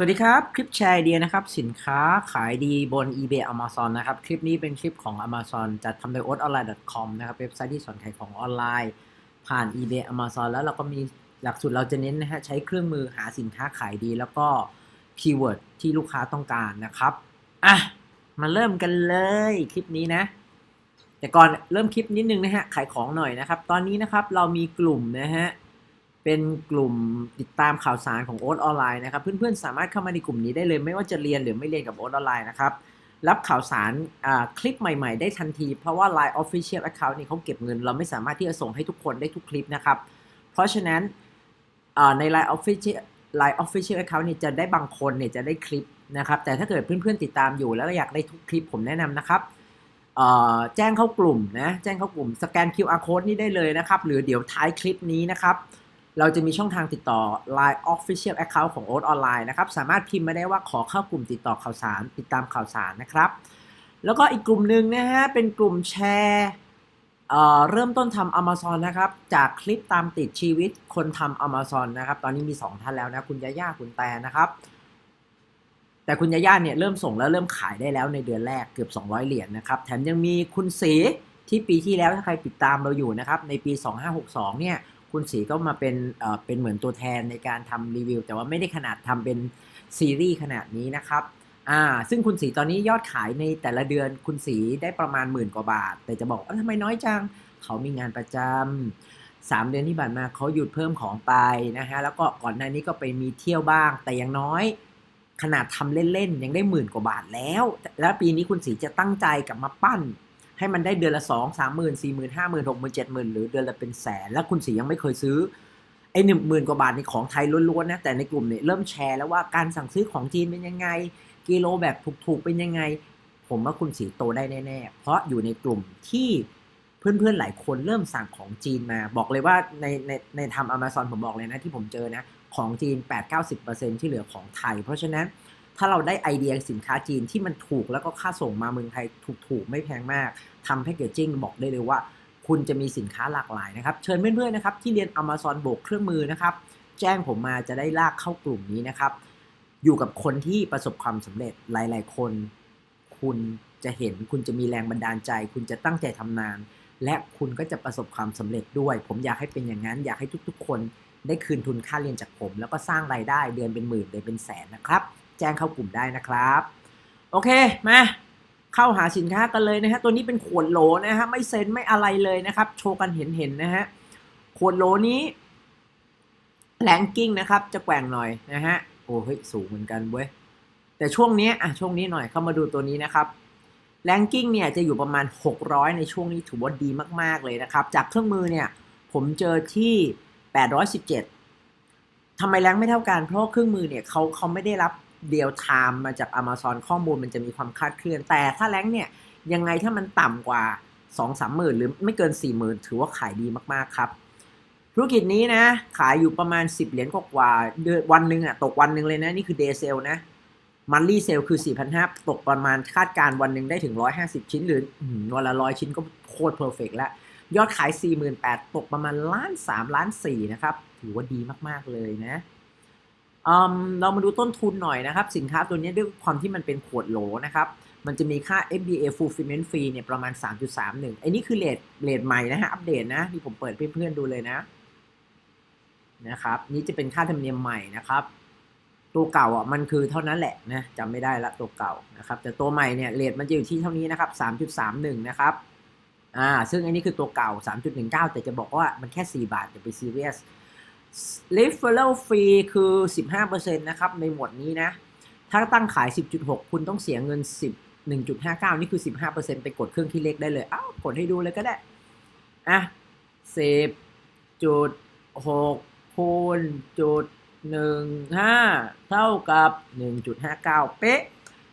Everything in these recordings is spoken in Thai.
สวัสดีครับ คลิปแชร์ไอเดียนะครับ สินค้าขายดีบน eBay Amazon นะครับ คลิปนี้เป็นคลิปของ Amazon จัดทำโดย o t o n l i n e c o m นะครับ เว็บไซต์ที่สอนขายของออนไลน์ ผ่าน eBay Amazon แล้วเราก็มีหลักสูตรเราจะเน้นนะฮะใช้เครื่องมือหาสินค้าขายดี แล้วก็คีย์เวิร์ดที่ลูกค้าต้องการนะครับอะมาเริ่มกันเลยคลิปนี้นะ แต่ก่อนเริ่มคลิปนิดนึงนะฮะขายของหน่อยนะครับ ตอนนี้นะครับเรามีกลุ่มนะฮะ เป็นกลุ่มติดตามข่าวสารของโอ๊ตออนไลน์นะครับ เพื่อนๆ สามารถเข้ามาในกลุ่มนี้ได้เลย ไม่ว่าจะเรียนหรือไม่เรียนกับโอ๊ตออนไลน์นะครับ รับข่าวสารคลิปใหม่ๆ ได้ทันที เพราะว่า Line Official Account นี่เขาเก็บเงิน เราไม่สามารถที่จะส่งให้ทุกคนได้ทุกคลิปนะครับ เพราะฉะนั้นใน Line Official Line Official Account นี่จะได้บางคนเนี่ยจะได้คลิปนะครับ แต่ถ้าเกิดเพื่อนๆติดตามอยู่แล้วอยากได้ทุกคลิปผมแนะนำนะครับแจ้งเข้ากลุ่มนะแจ้งเข้ากลุ่มสแกน QR code นี่ได้เลยนะครับ หรือเดี๋ยวท้ายคลิปนี้นะครับ เราจะมีช่องทางติดต่อ Line Official Account ของ o อ๊ตออนไลน์นะครับ สามารถพิมพ์มาได้ว่าขอเข้ากลุ่มติดต่อข่าวสาร ติดตามข่าวสารนะครับ แล้วก็อีกกลุ่มหนึ่งนะฮะ เป็นกลุ่มแชร์เเริ่มต้นทำ Amazon นะครับ จากคลิปตามติดชีวิตคนทำ Amazon นะครับ ตอนนี้มี 2 ท่านแล้วนะ คุณยาย่าคุณแต่นะครับ แต่คุณยาย่าเนี่ยเริ่มส่งแล้วเริ่มขายได้แล้วในเดือนแรกเกือบ 200 เหรียญนนะครับ แถมยังมีคุณสีที่ปีที่แล้วถ้าใครติดตามเราอยู่นะครับ ในปี 2562 เนี่ย คุณสีก็มาเป็นเอ่อเป็นเหมือนตัวแทนในการทำรีวิว แต่ว่าไม่ได้ขนาดทำเป็นซีรีส์ขนาดนี้นะครับอ่าซึ่งคุณสีตอนนี้ยอดขายในแต่ละเดือนคุณสีได้ประมาณหมื่นกว่าบาท แต่จะบอกว่าทำไมน้อยจัง เขามีงานประจำสามเดือนที่ผ่านมาเขาหยุดเพิ่มของไปนะฮะแล้วก็ก่อนหน้านี้ก็ไปมีเที่ยวบ้าง แต่ยังน้อย ขนาดทำเล่นๆ ยังได้หมื่นกว่าบาทแล้ว แล้วปีนี้คุณสีจะตั้งใจกลับมาปั้น ให้มันได้เดือนละสองสามหมื่นสี่หมื่นห้าหมื่นหกหมื่นเจ็ดหมื่นหรือเดือนละเป็นแสน แล้วคุณสียังไม่เคยซื้อไอ้หนึ่งหมื่นกว่าบาทในของไทยล้วนๆนะแต่ในกลุ่มเนี่ยเริ่มแชร์แล้วว่าการสั่งซื้อของจีนเป็นยังไง กิโลแบบถูกๆเป็นยังไง ผมว่าคุณสีโตได้แน่ๆเพราะอยู่ในกลุ่มที่เพื่อนๆหลายคนเริ่มสั่งของจีนมาบอกเลยว่าในในในทำอเมซอนผมบอกเลยนะที่ผมเจอนะของจีน 8-90%ที่เหลือของไทย เพราะฉะนั้น ถ้าเราได้ไอเดียสินค้าจีนที่มันถูกแล้วก็ค่าส่งมาเมืองไทยถูกๆ ไม่แพงมากทำแพคเกจจิ้งบอกได้เลยว่า คุณจะมีสินค้าหลากหลายนะครับ เชิญเพื่อนๆนะครับที่เรียน Amazon โบกเครื่องมือนะครับ แจ้งผมมาจะได้ลากเข้ากลุ่มนี้นะครับ อยู่กับคนที่ประสบความสำเร็จหลาย ๆ คน คุณจะเห็นคุณจะมีแรงบันดาลใจ คุณจะตั้งใจทำงาน และคุณก็จะประสบความสำเร็จด้วย ผมอยากให้เป็นอย่างนั้น อยากให้ทุกๆ คนได้คืนทุนค่าเรียนจากผม แล้วก็สร้างรายได้เดือนเป็นหมื่นเดือนเป็นแสนนะครับ แจ้งเข้ากลุ่มได้นะครับ โอเคมาเข้าหาสินค้ากันเลยนะฮะตัวนี้เป็นขวดโหลนะฮะไม่เซ็นไม่อะไรเลยนะครับ โชว์กันเห็นๆนะฮะขวดโหลนี้แรงกิ้งนะครับ จะแกว่งหน่อยนะฮะโอ้เฮ้ยสูงเหมือนกันเว้ยแต่ช่วงนี้อะช่วงนี้หน่อยเข้ามาดูตัวนี้นะครับแรงกิ้งเนี่ยจะอยู่ประมาณ 600 ในช่วงนี้ถือว่าดีมาก ๆ เลยนะครับ จากเครื่องมือเนี่ย ผมเจอที่ 817ทำไมแรงไม่เท่ากัน เพราะเครื่องมือเนี่ยเขาเขาไม่ได้รับ เดียวไทม์มาจาก Amazon ข้อมูลมันจะมีความคลาดเคลื่อน แต่ถ้าแรงเนี่ยยังไงถ้ามันต่ำกว่า 2 3หมื่นหรือไม่เกิน 4 0,000 ถือว่าขายดีมาก ๆ ครับ ธุรกิจนี้นะ ขายอยู่ประมาณ 10 เหรียญกว่าเดือนวันหนึ่งอะตกวันหนึ่งเลยนะ นี่คือเดย์เซลนะมันลี่เซลคือ 4,500 ตกประมาณคาดการวันหนึ่งได้ถึง 150 ชิ้น หรือวันละร้อยชิ้นก็โคตรเพอร์เฟกแล้ว ยอดขาย 48,000 ตกประมาณล้าน3ล้าน4นะครับ ถือว่าดีมาก ๆ เลยนะ เรามาดูต้นทุนหน่อยนะครับ สินค้าตัวนี้ด้วยความที่มันเป็นขวดโหลนะครับ มันจะมีค่า FBA fulfillment fee เนี่ยประมาณ 3.31อ้นี่คือเลทเลทใหม่นะฮะ อัปเดตนะ ที่ผมเปิดเพื่อนๆดูเลยนะนะครับ นี่จะเป็นค่าธรรมเนียมใหม่นะครับ ตัวเก่าอะมันคือเท่านั้นแหละนะจำไม่ได้ละตัวเก่านะครับ แต่ตัวใหม่เนี่ยเลทมันจะอยู่ที่เท่านี้นะครับ 3.31 นะครับอ่าซึ่งอันนี้คือตัวเก่า 3.19 แต่จะบอกว่ามันแค่ 4 บาทอย่าไปซีเรียส referral fee คือ 15%นะครับ ในหมวดนี้นะ ถ้าตั้งขาย 10.6 คุณต้องเสียเงิน 10 1.59 นี่คือ 15%ไปกดเครื่องที่เล็กได้เลย อ้าวกดให้ดูเลยก็ได้ อะ 10.6คูณจุด15 เท่ากับ 1.59 เป๊ะ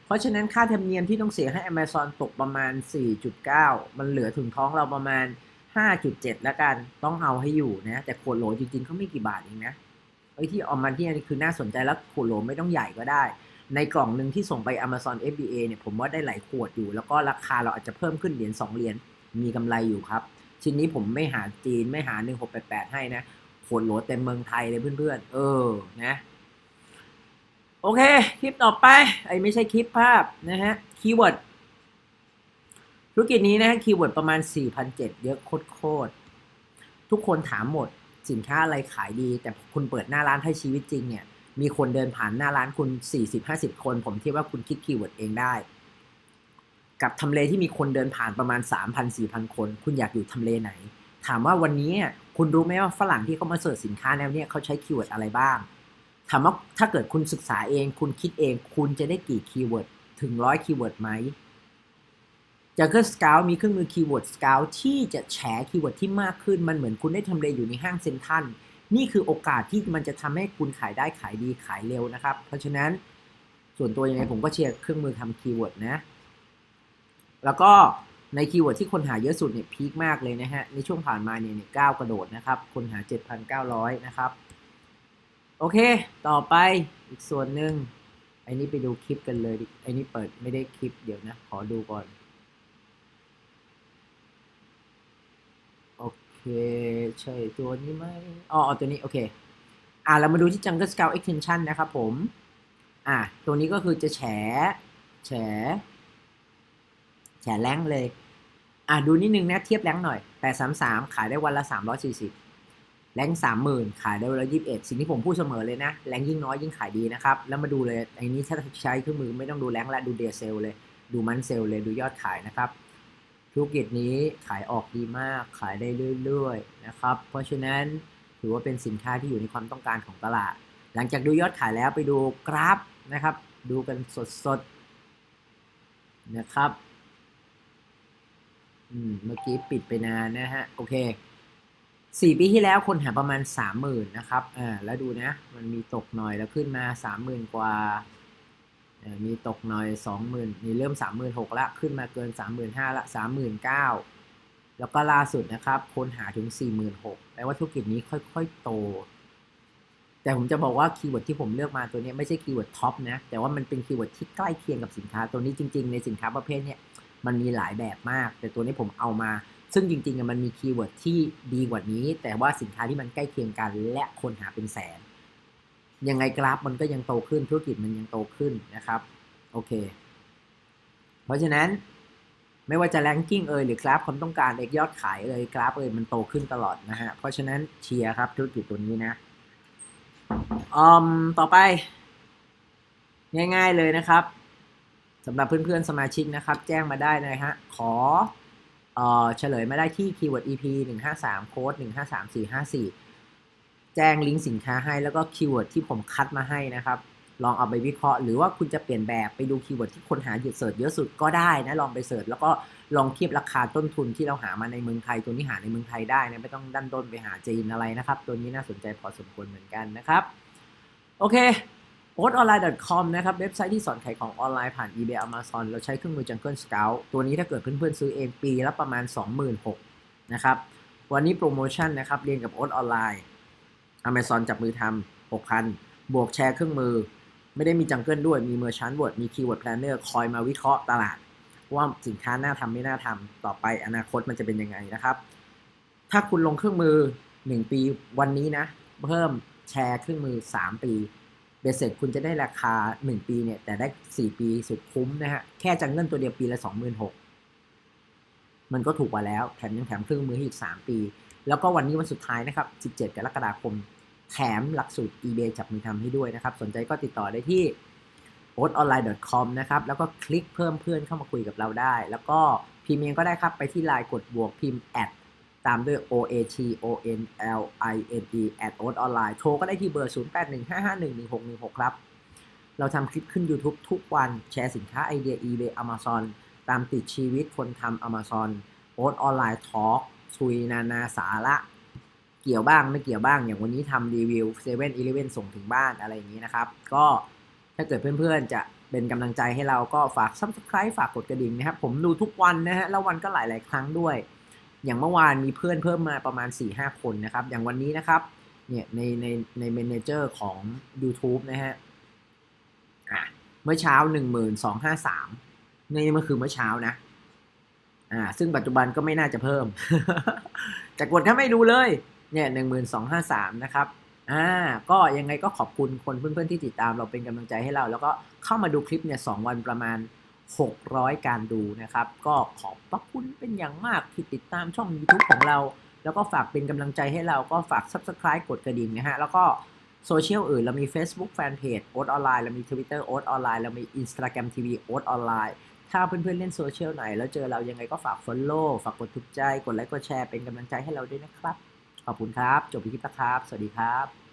เพราะฉะนั้นค่าธรรมเนียมที่ต้องเสียให้ Amazon ตกประมาณ 4.9 มันเหลือถึงท้องเราประมาณ 5.7 แล้วกันต้องเอาให้อยู่นะ แต่ขวดโหลจริงๆเขาไม่กี่บาทเองนะไอ้ที่ออกมาที่นี่คือน่าสนใจแล้วขวดโหลไม่ต้องใหญ่ก็ได้ ในกล่องหนึ่งที่ส่งไป Amazon FBA เนี่ยผมว่าได้หลายขวดอยู่ แล้วก็ราคาเราอาจจะเพิ่มขึ้นเหรียญ2เหรียญมีกำไรอยู่ครับ ชิ้นนี้ผมไม่หาจีนไม่หา 1688 ให้นะขวดโหลเต็มเมืองไทยเลยเพื่อนๆ เออนะโอโอเค คลิปต่อไปไอ้ไม่ใช่คลิปภาพนะฮะคีย์เวิร์ด ธุรกิจนี้นะคีย์เวิร์ดประมาณ 4,700 เยอะโคตรๆทุกคนถามหมดสินค้าอะไรขายดี แต่คุณเปิดหน้าร้านให้ชีวิตจริงเนี่ย มีคนเดินผ่านหน้าร้านคุณ 40-50 คน ผมคิดว่าคุณคิดคีย์เวิร์ดเองได้ กับทำเลที่มีคนเดินผ่านประมาณ 3,000-4,000 คน คุณอยากอยู่ทำเลไหน ถามว่าวันนี้คุณรู้ไหมว่าฝรั่งที่เขามาเสิร์ชสินค้าแนวเนี้ยเขาใช้คีย์เวิร์ดอะไรบ้างถามว่าถ้าเกิดคุณศึกษาเอง คุณคิดเอง คุณจะได้กี่คีย์เวิร์ดถึงร้อยคีย์เวิร์ดไหม จากก็สกาวมีเครื่องมือคีย์เวิร์ดสกาวที่จะแฉคีย์เวิร์ดที่มากขึ้นมันเหมือนคุณได้ทำเลอยู่ในห้างเซ็นทรัลนี่คือโอกาสที่มันจะทำให้คุณขายได้ขายดีขายเร็วนะครับ เพราะฉะนั้นส่วนตัวยังไงผมก็เชียร์เครื่องมือทำคีย์เวิร์ดนะ แล้วก็ในคีย์เวิร์ดที่คนหาเยอะสุดเนี่ยพีคมากเลยนะฮะ ในช่วงผ่านมาเนี่ยเนี่ยก้าวกระโดดนะครับ คนหา 7,900 นะครับ โอเค ต่อไปอีกส่วนหนึ่งไอ้นี่ไปดูคลิปกันเลยไอ้นี่เปิดไม่ได้คลิปเดี๋ยวนะ ขอดูก่อน โอเค ใช่ตัวนี้ไหมอ๋อตัวนี้ โอเค อ่าเรามาดูที่ Jungle Scout Extension นะครับผม อ่าตัวนี้ก็คือจะแฉ แฉ แฉแรงเลย อะ ดูนิดนึงนะ เทียบแรงหน่อย833ขายได้วันละ340แรง30,000ขายได้วันละ21สิ่งที่ผมพูดเสมอเลยนะ แรงยิ่งน้อยยิ่งขายดีนะครับ แล้วมาดูเลยไอ้นี้ถ้าใช้เครื่องมือไม่ต้องดูแรงและดูเดียเซลเลย ดูมันเซลเลย ดูยอดขายนะครับ ธุรกิจนี้ขายออกดีมากขายได้เรื่อยๆนะครับ เพราะฉะนั้นถือว่าเป็นสินค้าที่อยู่ในความต้องการของตลาด หลังจากดูยอดขายแล้วไปดูกราฟนะครับ ดูกันสดๆนะครับอืมเมื่อกี้ปิดไปนานนะฮะ โอเคสี่ปีที่แล้วคนหาประมาณสามหมื่นนะครับอ่าแล้วดูนะ มันมีตกหน่อยแล้วขึ้นมาสามหมื่นกว่า มีตกหน่อยสองหมื่นนี่เริ่มสามหมื่นหกละขึ้นมาเกินสามหมื่นห้าละสามหมื่นเก้าแล้วก็ล่าสุดนะครับ คนหาถึงสี่หมื่นหกแปลว่าธุรกิจนี้ค่อยๆโต แต่ผมจะบอกว่าคีย์เวิร์ดที่ผมเลือกมาตัวนี้ไม่ใช่คีย์เวิร์ดท็อปนะแต่ว่ามันเป็นคีย์เวิร์ดที่ใกล้เคียงกับสินค้าตัวนี้จริง ๆ ในสินค้าประเภทเนี้ยมันมีหลายแบบมาก แต่ตัวนี้ผมเอามา ซึ่งจริงๆมันมีคีย์เวิร์ดที่ดีกว่านี้ แต่ว่าสินค้าที่มันใกล้เคียงกัน และคนหาเป็นแสน ยังไงกราฟมันก็ยังโตขึ้นธุรกิจมันยังโตขึ้นนะครับโอเค เพราะฉะนั้นไม่ว่าจะแรงกิ้งเอยหรือกราฟความต้องการเอกยอดขายเอยกราฟเอยมันโตขึ้นตลอดนะฮะเพราะฉะนั้นเชียร์ครับธุรกิจตัวนี้นะอืมต่อไป ง่าย ๆเลยนะครับสำหรับเพื่อนๆสมาชิกนะครับ แจ้งมาได้นะฮะขอเออเฉลยมาได้ที่คีย์เวิร์ด EP 153โค้ด153454 แจ้งลิงก์สินค้าให้แล้วก็คีย์เวิร์ดที่ผมคัดมาให้นะครับ ลองเอาไปวิเคราะห์หรือว่าคุณจะเปลี่ยนแบบไปดูคีย์เวิร์ดที่คนหาเยอะเสิร์ชเยอะสุดก็ได้นะลองไปเสิร์ชแล้วก็ลองเทียบราคาต้นทุนที่เราหามาในเมืองไทย ตัวนี้หาในเมืองไทยได้นะไม่ต้องดันด้นไปหาจีนอะไรนะครับ ตัวนี้น่าสนใจพอสมควรเหมือนกันนะครับโอเค o a t o n l i n e c o m นะครับเว็บไซต์ที่สอนขายของออนไลน์ผ่าน eBay Amazon เราใช้เครื่องมือ Jungle Scout ตัวนี้ถ้าเกิดเพื่อนๆซื้อเองปีละประมาณ 26,000นะครับวันนี้โปรโมชั่นนะครับเรียนกับ o a t Online Amazon จับมือทำ6,000บวกแชร์เครื่องมือ ไม่ได้มี Jungle ด้วยมี Merchant Word มี Keyword Planner คอยมาวิเคราะห์ตลาด ว่าสินค้าน่าทำไม่น่าทำต่อไปอนาคตมันจะเป็นยังไงนะครับ ถ้าคุณลงเครื่องมือ 1 ปีวันนี้นะ เพิ่มแชร์เครื่องมือ 3 ปีเบสเสร็จคุณจะได้ราคา 1 ปีเนี่ยแต่ได้ 4 ปีสุดคุ้มนะฮะแค่จังเงินตัวเดียวปีละ26,000มันก็ถูกกว่าแล้ว แถมยังแถมเครื่องมือให้อีก 3 ปี แล้วก็วันนี้วันสุดท้ายนะครับ 17 กรกฎาคม แถมหลักสูตร eBay จับมือทำให้ด้วยนะครับ สนใจก็ติดต่อได้ที่ o t o n l i n e c o m นะครับ แล้วก็คลิกเพิ่มเพื่อนเข้ามาคุยกับเราได้ แล้วก็พิมพ์เองก็ได้ครับ ไปที่ไลน์กดบวกพิมพ์แอดตามด้วย o a t o n l i n e at o t online โทรก็ได้ที่เบอร์ 0815511616 ครับ เราทำคลิปขึ้น YouTube ทุกวันแชร์สินค้าไอเดีย eBay Amazon ตามติดชีวิตคนทำ Amazon โอ๊ตออนไลน์ทอล์กคุยนานาสาระ เกี่ยวบ้างไม่เกี่ยวบ้าง อย่างวันนี้ทำรีวิว7 e เ e ่ e อส่งถึงบ้านอะไรอย่างนี้นะครับ ก็ถ้าเกิดเพื่อนๆจะเป็นกำลังใจให้เราก็ฝาก Subscribe ฝากกดกระดิ่งนะครับ ผมดูทุกวันนะฮะแล้ววันก็หลายๆครั้งด้วย อย่างเมื่อวานมีเพื่อนเพิ่มมาประมาณ 4-5 คนนะครับ อย่างวันนี้นะครับเนี่ยในในในเมนเจอร์ของ YouTube นะฮะอะเมื่อเช้า 1253นี่มื่อคือเมื่อเช้านะอ่าซึ่งปัจจุบันก็ไม่น่าจะเพิ่ม แต่กดถ้าไม่ดูเลย เนี่ย12,553นะครับอ่าก็ยังไงก็ขอบคุณคนเพื่อนๆที่ติดตามเราเป็นกำลังใจให้เรา แล้วก็เข้ามาดูคลิปเนี่ยสองวันประมาณ 600 การดูนะครับ ก็ขอบพระคุณเป็นอย่างมากที่ติดตามช่อง YouTube ของเรา แล้วก็ฝากเป็นกำลังใจให้เราก็ฝาก Subscribe กดกระดิ่งนะฮะ แล้วก็โซเชียลอื่น เรามี Facebook Fanpage โอ๊ตออนไลน์เรามี Twitter โอ๊ตออนไลน์เรามี Instagram TV โอ๊ตออนไลน์ถ้าเพื่อนๆเล่นโซเชียลไหน แล้วเจอเรายังไงก็ฝาก Follow ฝากกดถูกใจ กดไลค์กดแชร์เป็นกำลังใจให้เราด้วยนะครับ ขอบคุณครับ จบคลิปนะครับ สวัสดีครับ